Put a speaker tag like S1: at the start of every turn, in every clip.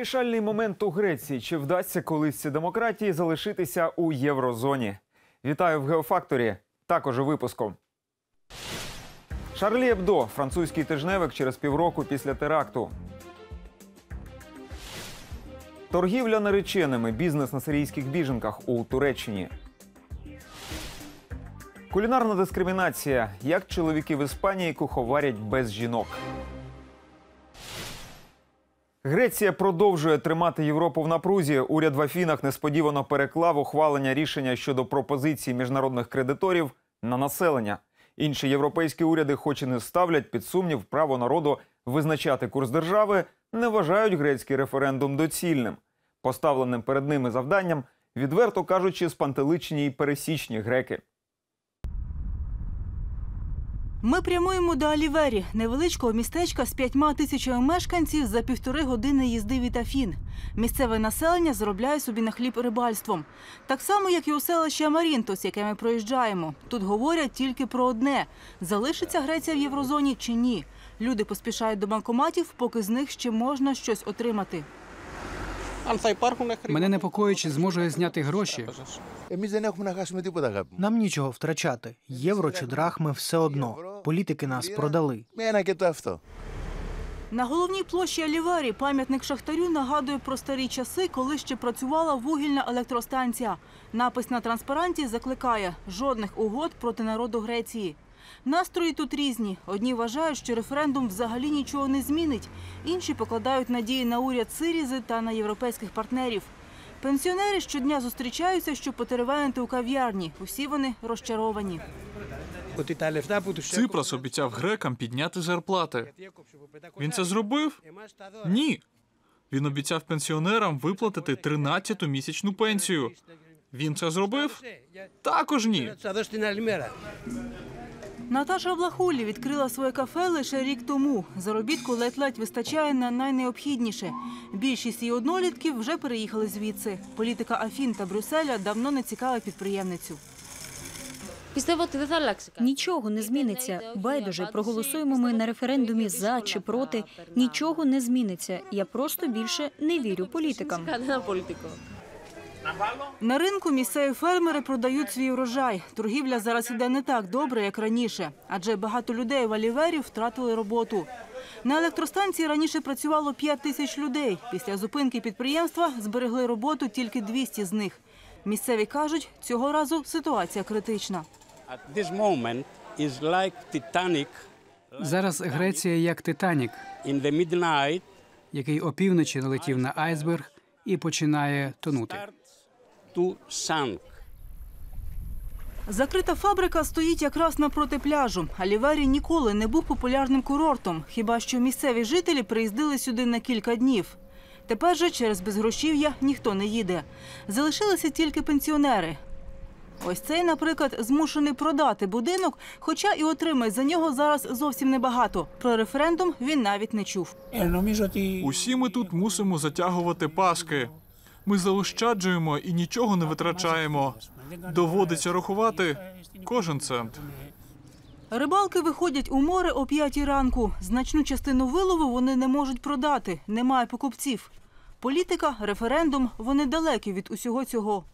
S1: Вирішальний момент у Греції. Чи вдасться колись демократії залишитися у єврозоні? Вітаю в Геофакторі. Також у випуску. Шарлі Ебдо, французький тижневик через півроку після теракту. Торгівля нареченими. Бізнес на сирійських біженках у Туреччині. Кулінарна дискримінація. Як чоловіки в Іспанії куховарять без жінок. Греція продовжує тримати Європу в напрузі. Уряд в Афінах несподівано переклав ухвалення рішення щодо пропозицій міжнародних кредиторів на населення. Інші європейські уряди, хоч і не ставлять під сумнів право народу визначати курс держави, не вважають грецький референдум доцільним. Поставленим перед ними завданням, відверто кажучи, спантеличні й пересічні греки.
S2: Ми прямуємо до Алівері, невеличкого містечка з п'ятьма тисячами мешканців за півтори години їзди від Афін. Місцеве населення заробляє собі на хліб рибальством. Так само, як і у селищі Амарінтос, яке ми проїжджаємо. Тут говорять тільки про одне: залишиться Греція в єврозоні чи ні. Люди поспішають до банкоматів, поки з них ще можна щось отримати.
S3: Мене непокоїть, чи зможу я зняти гроші.
S4: Нам нічого втрачати. Євро чи драхми все одно. Політики нас продали.
S2: На головній площі Алівері пам'ятник Шахтарю нагадує про старі часи, коли ще працювала вугільна електростанція. Напис на транспаранті закликає жодних угод проти народу Греції. Настрої тут різні. Одні вважають, що референдум взагалі нічого не змінить. Інші покладають надії на уряд Сирізи та на європейських партнерів. Пенсіонери щодня зустрічаються, щоб потеревенити у кав'ярні. Усі вони розчаровані.
S5: Ципрас обіцяв грекам підняти зарплати. Він це зробив? Ні. Він обіцяв пенсіонерам виплатити 13-ту місячну пенсію. Він це зробив? Також ні.
S2: Наташа Влахулі відкрила своє кафе лише рік тому. Заробітку ледь-ледь вистачає на найнеобхідніше. Більшість її однолітків вже переїхали звідси. Політика Афін та Брюсселя давно не цікава підприємницю.
S6: Нічого не зміниться. Байдуже проголосуємо ми на референдумі за чи проти. Нічого не зміниться. Я просто більше не вірю політикам.
S2: На ринку місцеві фермери продають свій урожай. Торгівля зараз іде не так добре, як раніше, адже багато людей в аліверів втратили роботу. На електростанції раніше працювало 5 тисяч людей. Після зупинки підприємства зберегли роботу тільки 200 з них. Місцеві кажуть, цього разу ситуація критична.
S3: Зараз Греція як Титанік, який опівночі налетів на айсберг і починає тонути
S7: ту.
S2: Закрита фабрика стоїть якраз напроти пляжу. Алівері ніколи не був популярним курортом, хіба що місцеві жителі приїздили сюди на кілька днів. Тепер же через безгрошів'я ніхто не їде. Залишилися тільки пенсіонери. Ось цей, наприклад, змушений продати будинок, хоча і отримає за нього зараз зовсім небагато. Про референдум він навіть не чув.
S8: Е, ну,
S5: Усі ми тут мусимо затягувати паски. Ми заощаджуємо і нічого не витрачаємо. Доводиться рахувати кожен цент.
S2: Рибалки виходять у море о п'ятій ранку. Значну частину вилову вони не можуть продати. Немає покупців. Політика, референдум вони далекі від усього цього.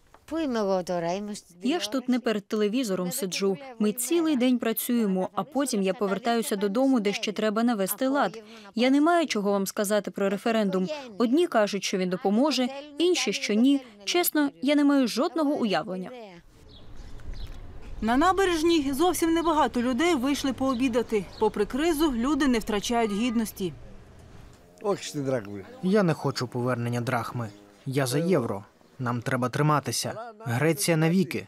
S6: Я ж тут не перед телевізором сиджу. Ми цілий день працюємо, а потім я повертаюся додому, де ще треба навести лад. Я не маю чого вам сказати про референдум. Одні кажуть, що він допоможе, інші що ні. Чесно, я не маю жодного уявлення.
S2: На набережній зовсім небагато людей вийшли пообідати. Попри кризу, люди не втрачають гідності.
S4: Я не хочу повернення драхми. Я за євро. Нам треба триматися. Греція навіки.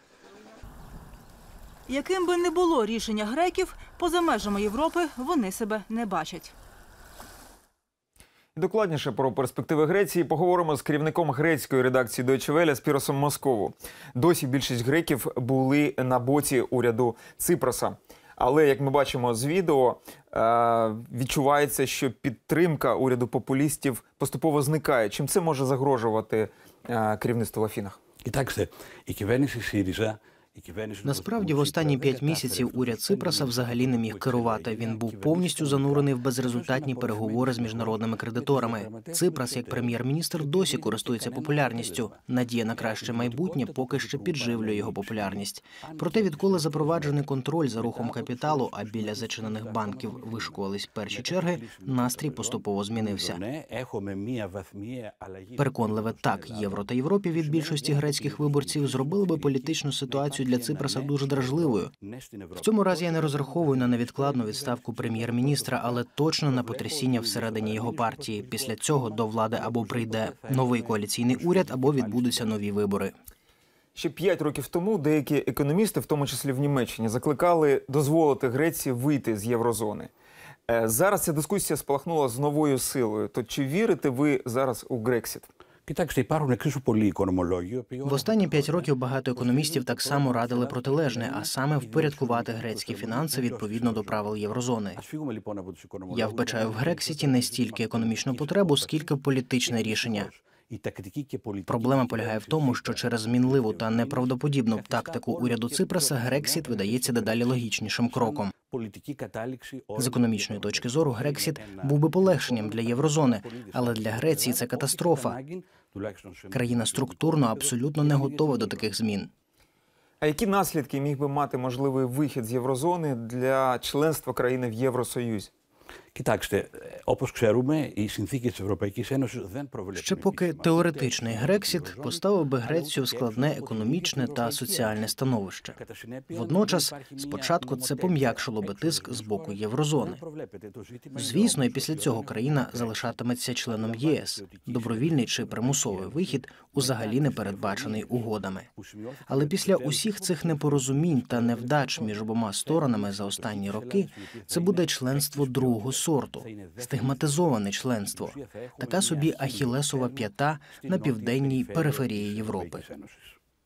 S2: Яким би не було рішення греків, поза межами Європи вони себе не бачать.
S1: Докладніше про перспективи Греції поговоримо з керівником грецької редакції Deutsche Welle Спіросом Москову. Досі більшість греків були на боці уряду Ципроса. Але як ми бачимо з відео, е, відчувається, що підтримка уряду популістів поступово зникає. Чим це може загрожувати е, керівництву в Афінах?
S9: Κοιτάξτε, η κυβέρνηση ΣΥΡΙΖΑ
S4: Насправді, в останні п'ять місяців уряд Ципраса взагалі не міг керувати. Він був повністю занурений в безрезультатні переговори з міжнародними кредиторами. Ципрас, як прем'єр-міністр, досі користується популярністю. Надія на краще майбутнє поки ще підживлює його популярність. Проте, відколи запроваджений контроль за рухом капіталу, а біля зачинених банків вишколись перші черги, настрій поступово змінився. Переконливе так, євро та Європі від більшості грецьких виборців зробили би політичну ситуацію для Ципраса дуже дражливою. В цьому разі я не розраховую на невідкладну відставку прем'єр-міністра, але точно на потрясіння всередині його партії. Після цього до влади або прийде новий коаліційний уряд, або відбудуться нові вибори.
S1: Ще п'ять років тому деякі економісти, в тому числі в Німеччині, закликали дозволити Греції вийти з єврозони. Е, Зараз ця дискусія спалахнула з новою силою. То чи вірите ви зараз у Грексіт?
S7: Κοιτάξτε, υπάρχουν εξίσου πολλοί οικονομολόγοι. οι οποίοι
S4: В останні п'ять років багато економістів так само радили протилежне, а саме впорядкувати грецькі фінанси відповідно до правил єврозони.
S7: Ας φύγουμε λοιπόν από τους οικονομολόγους.
S4: Я вбачаю в Грексіті не стільки економічну потребу, скільки політичне рішення.
S7: Η τακτική και πολιτική
S4: Проблема полягає в тому, що через змінливу та неправдоподібну тактику уряду Ципраса Грексіт видається дедалі логічнішим кроком.
S7: πολιτική κατάληξη
S4: З економічної точки зору, Грексіт був би полегшенням для єврозони, але для Греції це катастрофа. Країна структурно абсолютно не готова до таких змін.
S1: А які наслідки міг би мати можливий вихід з єврозони для членства країни в Євросоюзі?
S7: Κοιτάξτε, όπως ξέρουμε, οι συνθήκες της Ευρωπαϊκής Ένωσης δεν προβλέπουν...
S4: Ще поки теоретичний Грексіт поставив би Грецію в складне економічне та соціальне становище. Водночас, спочатку це пом'якшило би тиск з боку єврозони. Звісно, і після цього країна залишатиметься членом ЄС. Добровільний чи примусовий вихід узагалі не передбачений угодами. Але після усіх цих непорозумінь та невдач між обома сторонами за останні роки це буде членство другого сорту, стигматизоване членство, така собі ахілесова п'ята на південній периферії Європи.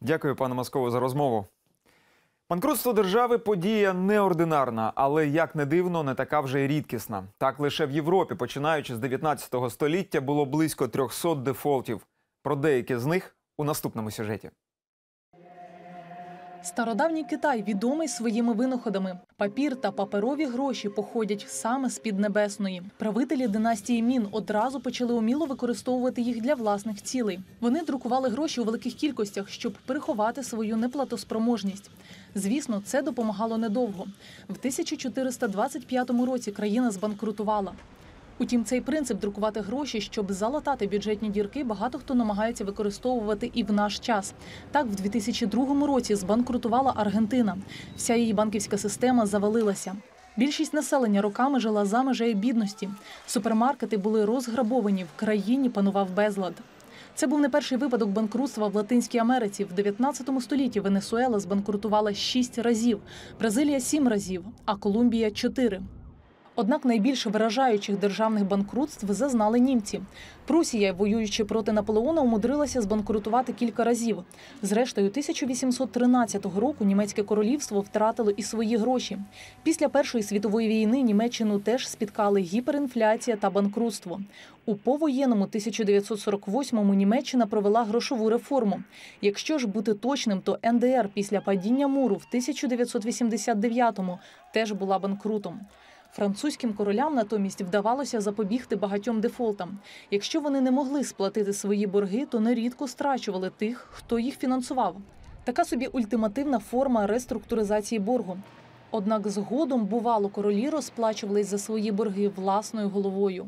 S1: Дякую, пане Москово, за розмову. Банкрутство держави подія неординарна, але як не дивно, не така вже й рідкісна. Так лише в Європі, починаючи з 19 століття, було близько 300 дефолтів. Про деякі з них у наступному сюжеті.
S9: Стародавній Китай відомий своїми винаходами. Папір та паперові гроші походять саме з Піднебесної. Правителі династії Мін одразу почали уміло використовувати їх для власних цілей. Вони друкували гроші у великих кількостях, щоб переховати свою неплатоспроможність. Звісно, це допомагало недовго. В 1425 році країна збанкрутувала. Утім, цей принцип друкувати гроші, щоб залатати бюджетні дірки, багато хто намагається використовувати і в наш час. Так, в 2002 році збанкрутувала Аргентина. Вся її банківська система завалилася. Більшість населення роками жила за межею бідності. Супермаркети були розграбовані, в країні панував безлад. Це був не перший випадок банкрутства в Латинській Америці. В 19 столітті Венесуела збанкрутувала шість разів, Бразилія сім разів, а Колумбія чотири. Однак найбільше виражаючих державних банкрутств зазнали німці. Прусія, воюючи проти Наполеона, умудрилася збанкрутувати кілька разів. Зрештою, 1813 року німецьке королівство втратило і свої гроші. Після Першої світової війни Німеччину теж спіткали гіперінфляція та банкрутство. У повоєнному 1948-му Німеччина провела грошову реформу. Якщо ж бути точним, то НДР після падіння муру в 1989-му теж була банкрутом. Французьким королям натомість вдавалося запобігти багатьом дефолтам. Якщо вони не могли сплатити свої борги, то нерідко страчували тих, хто їх фінансував. Така собі ультимативна форма реструктуризації боргу. Однак згодом, бувало, королі розплачувались за свої борги власною головою.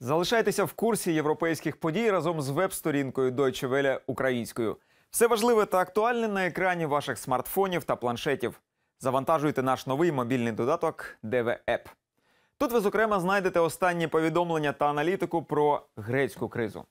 S1: Залишайтеся в курсі європейських подій разом з веб-сторінкою Deutsche Welle українською. Все важливе та актуальне на екрані ваших смартфонів та планшетів. Завантажуйте наш новий мобільний додаток App. Тут ви, зокрема, знайдете останні повідомлення та аналітику про грецьку кризу.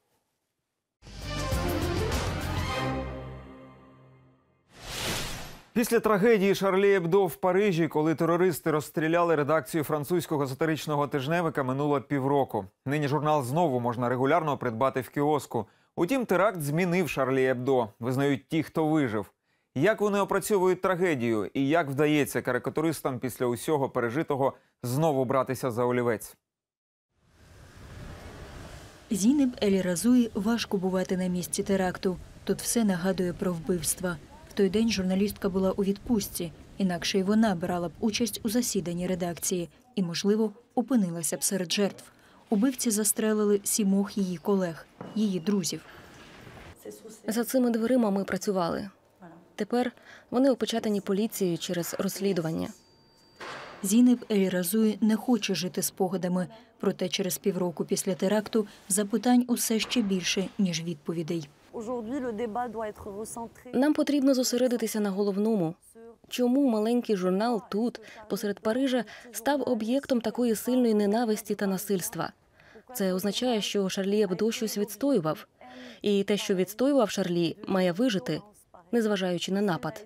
S1: Після трагедії Шарлі Ебдо в Парижі, коли терористи розстріляли редакцію французького сатиричного тижневика, минуло півроку. Нині журнал знову можна регулярно придбати в кіоску. Утім, теракт змінив Шарлі Ебдо, визнають ті, хто вижив. Як вони опрацьовують трагедію і як вдається карикатуристам після усього пережитого знову братися за олівець?
S6: Зінеб Еліразуї важко бувати на місці теракту. Тут все нагадує про вбивства. В той день журналістка була у відпустці, інакше й вона брала б участь у засіданні редакції і, можливо, опинилася б серед жертв. Убивці застрелили сімох її колег, її друзів.
S10: За цими дверима ми працювали. Тепер вони опечатані поліцією через розслідування.
S6: Зінеб Еліразуї не хоче жити спогадами, проте через півроку після теракту запитань усе ще більше, ніж відповідей.
S10: Нам потрібно зосередитися на головному. Чому маленький журнал тут, посеред Парижа, став об'єктом такої сильної ненависті та насильства? Це означає, що Шарлі Ебдо щось відстоював. І те, що відстоював Шарлі, має вижити, незважаючи на напад.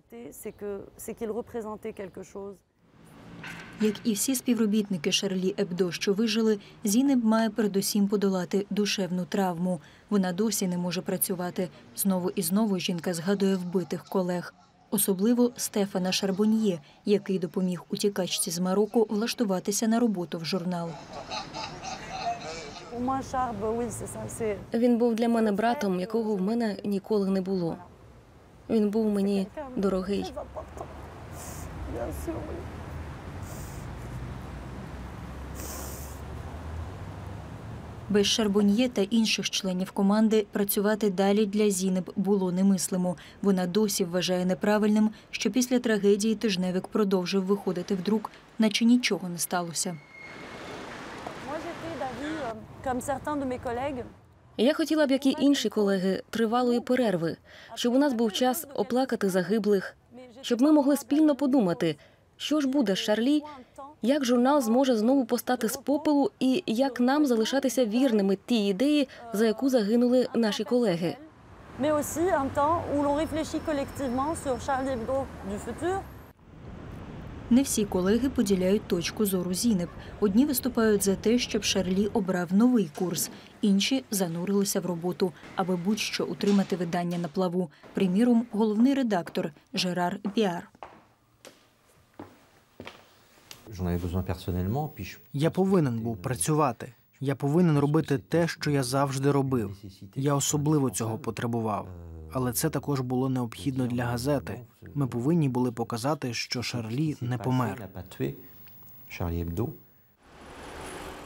S6: Як і всі співробітники Шарлі Ебдо, що вижили, Зінеб має передусім подолати душевну травму. Вона досі не може працювати. Знову і знову жінка згадує вбитих колег. Особливо Стефана Шарбоньє, який допоміг утікачці з Марокко влаштуватися на роботу в журнал.
S10: Він був для мене братом, якого в мене ніколи не було. Він був мені дорогий.
S6: Без Шарбоньє та інших членів команди працювати далі для Зінеб було немислимо. Вона досі вважає неправильним, що після трагедії тижневик продовжив виходити в друк, наче нічого не сталося.
S10: Я хотіла б, як і інші колеги, тривалої перерви, щоб у нас був час оплакати загиблих, щоб ми могли спільно подумати, що ж буде з Шарлі, як журнал зможе знову постати з попелу, і як нам залишатися вірними тій ідеї, за яку загинули наші колеги.
S6: Не всі колеги поділяють точку зору Зінеб. Одні виступають за те, щоб Шарлі обрав новий курс, інші занурилися в роботу, аби будь-що утримати видання на плаву. Приміром, головний редактор Жерар Біар.
S4: Я повинен був працювати. Я повинен робити те, що я завжди робив. Я особливо цього потребував. Але це також було необхідно для газети. Ми повинні були показати, що Шарлі не помер.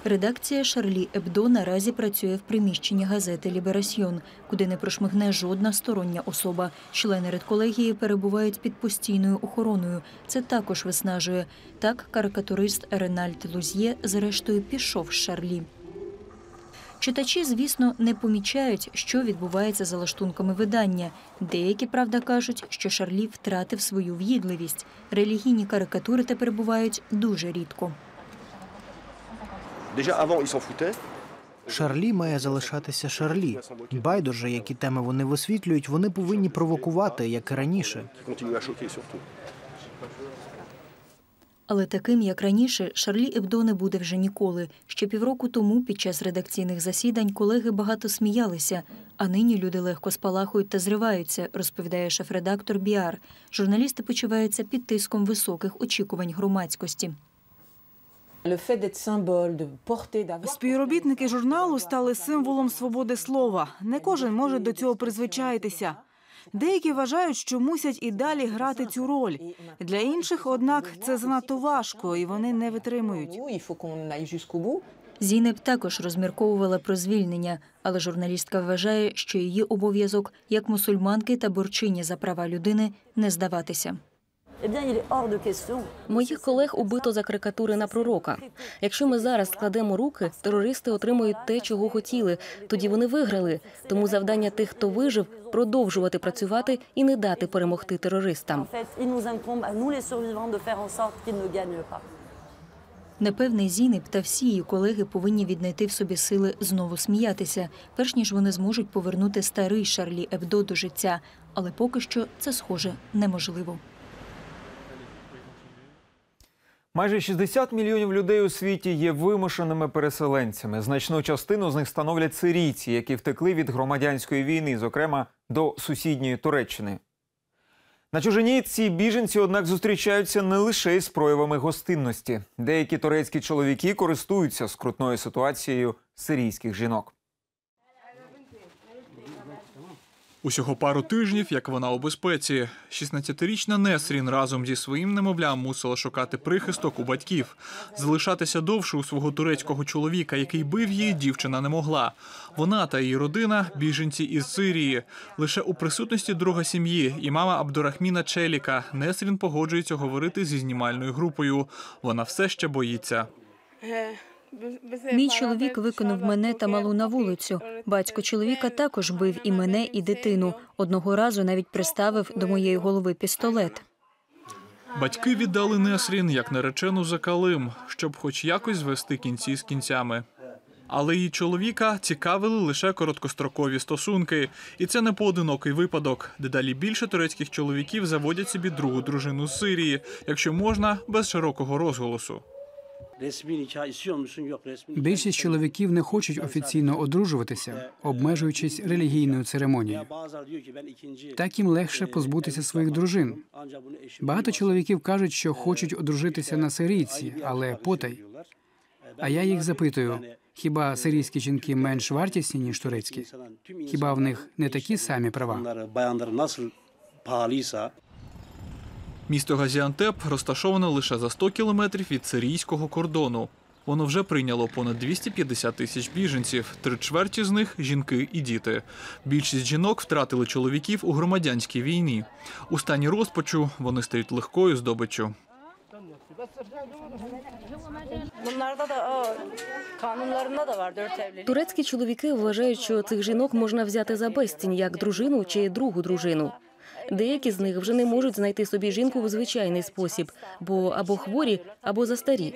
S6: Редакція Шарлі Ебдо наразі працює в приміщенні газети Ліберасьйон, куди не прошмигне жодна стороння особа. Члени редколегії перебувають під постійною охороною. Це також виснажує. Так, карикатурист Ренальд Лузьє зрештою пішов з Шарлі. Читачі, звісно, не помічають, що відбувається за лаштунками видання. Деякі, правда, кажуть, що Шарлі втратив свою в'їдливість. Релігійні карикатури тепер бувають дуже рідко.
S4: Шарлі має залишатися Шарлі. Байдуже, які теми вони висвітлюють, вони повинні провокувати, як і раніше.
S6: Але таким, як раніше, Шарлі Ебдо не буде вже ніколи. Ще півроку тому, під час редакційних засідань, колеги багато сміялися, а нині люди легко спалахують та зриваються, розповідає шеф-редактор Біар. Журналісти почуваються під тиском високих очікувань громадськості.
S2: Співробітники журналу стали символом свободи слова. Не кожен може до цього призвичаїтися. Деякі вважають, що мусять і далі грати цю роль. Для інших, однак, це занадто важко, і вони не витримують.
S6: Зінеб також розмірковувала про звільнення, але журналістка вважає, що її обов'язок як мусульманки та борчині за права людини не здаватися.
S10: Моїх колег убито за карикатури на пророка. Якщо ми зараз складемо руки, терористи отримують те, чого хотіли. Тоді вони виграли. Тому завдання тих, хто вижив, продовжувати працювати і не дати перемогти терористам.
S6: Непевний Зінеб та всі її колеги повинні віднайти в собі сили знову сміятися, перш ніж вони зможуть повернути старий Шарлі Ебдо до життя. Але поки що це схоже неможливо.
S1: Майже 60 мільйонів людей у світі є вимушеними переселенцями. Значну частину з них становлять сирійці, які втекли від громадянської війни, зокрема до сусідньої Туреччини. На чужині ці біженці, однак, зустрічаються не лише із проявами гостинності. Деякі турецькі чоловіки користуються скрутною ситуацією сирійських жінок.
S5: Усього пару тижнів, як вона у безпеці. 16-річна Несрін разом зі своїм немовлям мусила шукати прихисток у батьків. Залишатися довше у свого турецького чоловіка, який бив її, дівчина не могла. Вона та її родина біженці із Сирії. Лише у присутності друга сім'ї і мама Абдурахміна Челіка Несрін погоджується говорити зі знімальною групою. Вона все ще боїться.
S6: Мій чоловік викинув мене та малу на вулицю. Батько чоловіка також бив і мене, і дитину. Одного разу навіть приставив до моєї голови пістолет.
S5: Батьки віддали Несрін як наречену за Калим, щоб хоч якось звести кінці з кінцями. Але її чоловіка цікавили лише короткострокові стосунки, і це не поодинокий випадок. Дедалі більше турецьких чоловіків заводять собі другу дружину з Сирії, якщо можна, без широкого розголосу.
S3: Більшість чоловіків не хочуть офіційно одружуватися, обмежуючись релігійною церемонією. Так їм легше позбутися своїх дружин. Багато чоловіків кажуть, що хочуть одружитися на сирійці, але потай. А я їх запитую: хіба сирійські жінки менш вартісні ніж турецькі? Хіба в них не такі самі права?
S5: Місто Газіантеп розташоване лише за 100 кілометрів від сирійського кордону. Воно вже прийняло понад 250 тисяч біженців. Три чверті з них жінки і діти. Більшість жінок втратили чоловіків у громадянській війні. У стані розпачу вони стають легкою здобиччю.
S10: Турецькі чоловіки вважають, що цих жінок можна взяти за безцінь як дружину чи другу дружину. Деякі з них вже не можуть знайти собі жінку в звичайний спосіб, бо або хворі, або застарі.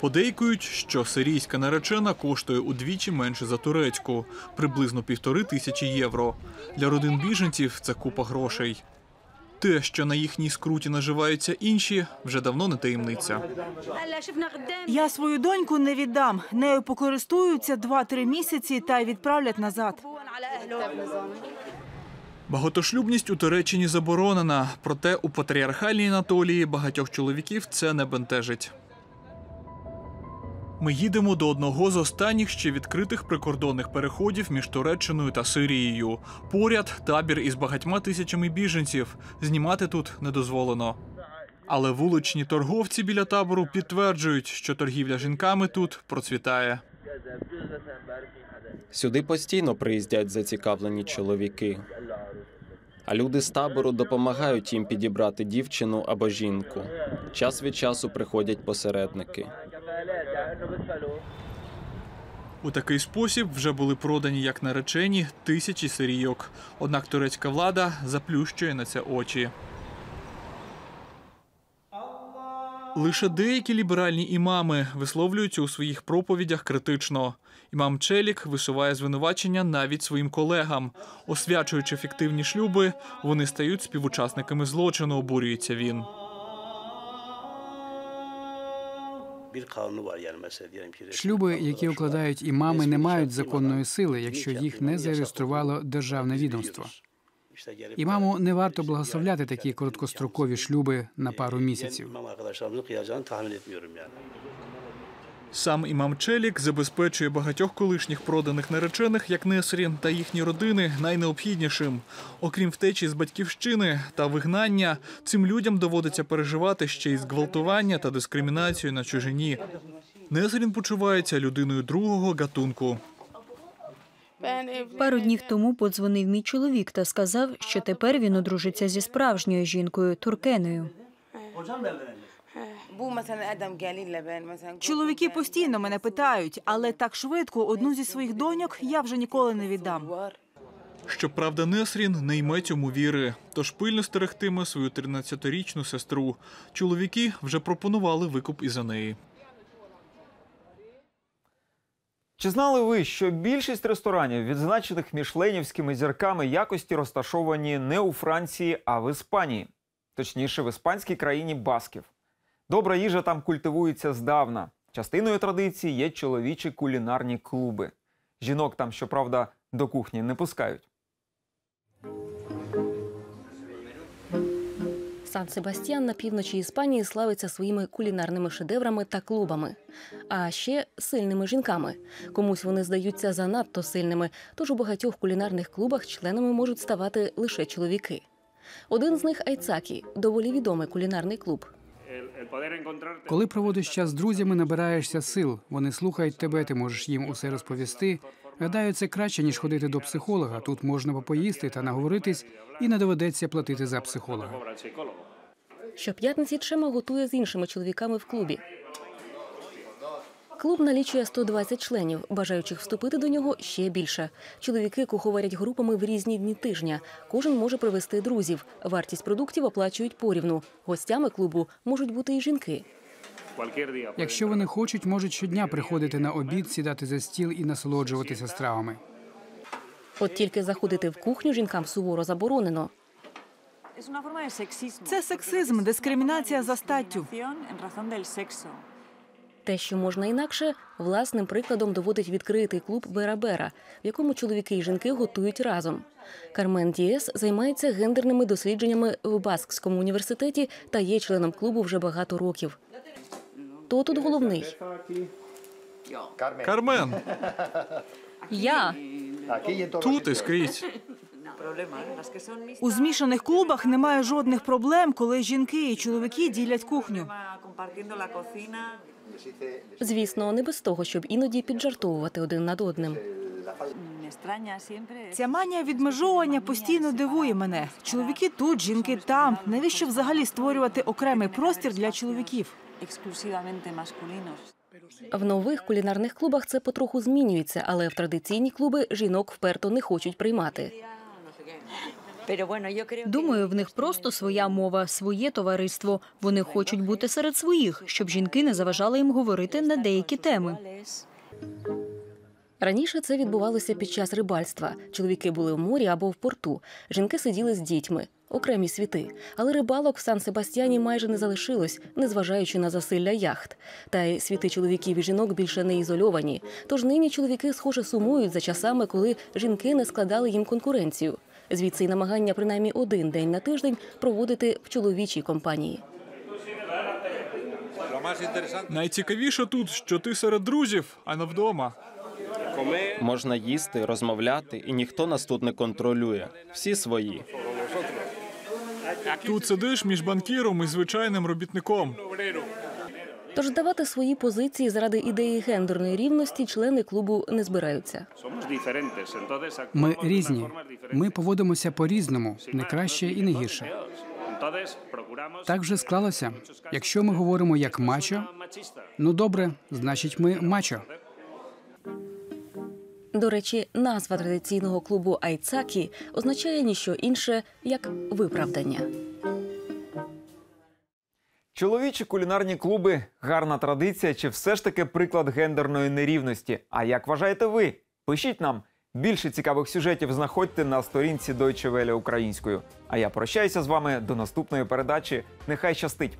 S5: Подейкують, що сирійська наречена коштує удвічі менше за турецьку приблизно півтори тисячі євро. Для родин біженців це купа грошей. Те, що на їхній скруті наживаються інші, вже давно не таємниця.
S2: Я свою доньку не віддам. Нею покористуються 2-3 місяці та й відправлять назад.
S5: Багатошлюбність у Туреччині заборонена, проте у патріархальній Анатолії багатьох чоловіків це не бентежить. Ми їдемо до одного з останніх ще відкритих прикордонних переходів між Туреччиною та Сирією. Поряд табір із багатьма тисячами біженців. Знімати тут не дозволено. Але вуличні торговці біля табору підтверджують, що торгівля жінками тут процвітає.
S11: Сюди постійно приїздять зацікавлені чоловіки. А люди з табору допомагають їм підібрати дівчину або жінку. Час від часу приходять посередники.
S5: У такий спосіб вже були продані як наречені тисячі сирійок. Однак турецька влада заплющує на це очі. Лише деякі ліберальні імами висловлюються у своїх проповідях критично. Імам Челік висуває звинувачення навіть своїм колегам. Освячуючи фіктивні шлюби, вони стають співучасниками злочину, обурюється він.
S3: Шлюби, які укладають імами, не мають законної сили, якщо їх не зареєструвало державне відомство. Імаму не варто благословляти такі короткострокові шлюби на пару місяців.
S5: Сам імам Челік забезпечує багатьох колишніх проданих наречених, як Несрін та їхні родини, найнеобхіднішим. Окрім втечі з батьківщини та вигнання, цим людям доводиться переживати ще й зґвалтування та дискримінацію на чужині. Несрін почувається людиною другого гатунку.
S6: Пару днів тому подзвонив мій чоловік та сказав, що тепер він одружиться зі справжньою жінкою туркеною.
S2: Чоловіки постійно мене питають, але так швидко одну зі своїх доньок я вже ніколи не віддам.
S5: Щоправда, Несрін не йме цьому віри, тож пильно стерегтиме свою 13-річну сестру. Чоловіки вже пропонували викуп і за неї.
S1: Чи знали ви, що більшість ресторанів, відзначених мішленівськими зірками якості, розташовані не у Франції, а в Іспанії, точніше, в іспанській країні Басків? Добра їжа там культивується здавна. Частиною традиції є чоловічі кулінарні клуби. Жінок там, щоправда, до кухні не пускають.
S10: Сан Себастьян на півночі Іспанії славиться своїми кулінарними шедеврами та клубами, а ще сильними жінками. Комусь вони здаються занадто сильними, тож у багатьох кулінарних клубах членами можуть ставати лише чоловіки. Один з них Айцакі, доволі відомий кулінарний клуб.
S3: Коли проводиш час з друзями, набираєшся сил. Вони слухають тебе, ти можеш їм усе розповісти. Гадаю, це краще ніж ходити до психолога. Тут можна попоїсти та наговоритись, і не доведеться платити за психолога.
S10: Щоп'ятниці Чема готує з іншими чоловіками в клубі. Клуб налічує 120 членів, бажаючих вступити до нього ще більше. Чоловіки куховарять групами в різні дні тижня. Кожен може привезти друзів. Вартість продуктів оплачують порівну. Гостями клубу можуть бути і жінки.
S3: Якщо вони хочуть, можуть щодня приходити на обід, сідати за стіл і насолоджуватися стравами.
S10: От тільки заходити в кухню жінкам суворо заборонено.
S2: Це сексизм, дискримінація за статтю.
S10: Те, що можна інакше, власним прикладом доводить відкритий клуб Бера-Бера, в якому чоловіки і жінки готують разом. Кармен Дієс займається гендерними дослідженнями в Баскському університеті та є членом клубу вже багато років. Хто тут головний?
S5: Кармен,
S2: Я
S5: тут і скрізь.
S2: у змішаних клубах немає жодних проблем, коли жінки і чоловіки ділять кухню.
S10: Звісно, не без того, щоб іноді піджартовувати один над одним.
S2: Ця манія відмежовування постійно дивує мене. Чоловіки тут, жінки там. Навіщо взагалі створювати окремий простір для чоловіків?
S10: В нових кулінарних клубах це потроху змінюється, але в традиційні клуби жінок вперто не хочуть приймати.
S6: Думаю, в них просто своя мова, своє товариство. Вони хочуть бути серед своїх, щоб жінки не заважали їм говорити на деякі теми.
S10: Раніше це відбувалося під час рибальства. Чоловіки були в морі або в порту. Жінки сиділи з дітьми. Окремі світи. Але рибалок в Сан-Себастьяні майже не залишилось, незважаючи на засилля яхт. Та й світи чоловіків і жінок більше не ізольовані. Тож нині чоловіки, схоже, сумують за часами, коли жінки не складали їм конкуренцію. Звідси й намагання принаймні один день на тиждень проводити в чоловічій компанії.
S5: Найцікавіше тут, що ти серед друзів, а не вдома.
S11: Можна їсти, розмовляти, і ніхто нас тут не контролює. Всі свої.
S5: Тут сидиш між банкіром і звичайним робітником.
S10: Тож здавати свої позиції заради ідеї гендерної рівності члени клубу не збираються.
S3: Ми різні. Ми поводимося по-різному, не краще і не гірше. Так вже склалося. Якщо ми говоримо як мачо, ну добре, значить ми мачо.
S10: До речі, назва традиційного клубу Айцакі означає ніщо інше як виправдання.
S1: Чоловічі кулінарні клуби гарна традиція чи все ж таки приклад гендерної нерівності? А як вважаєте ви? Пишіть нам. Більше цікавих сюжетів знаходьте на сторінці Deutsche Welle українською. А я прощаюся з вами до наступної передачі. Нехай щастить!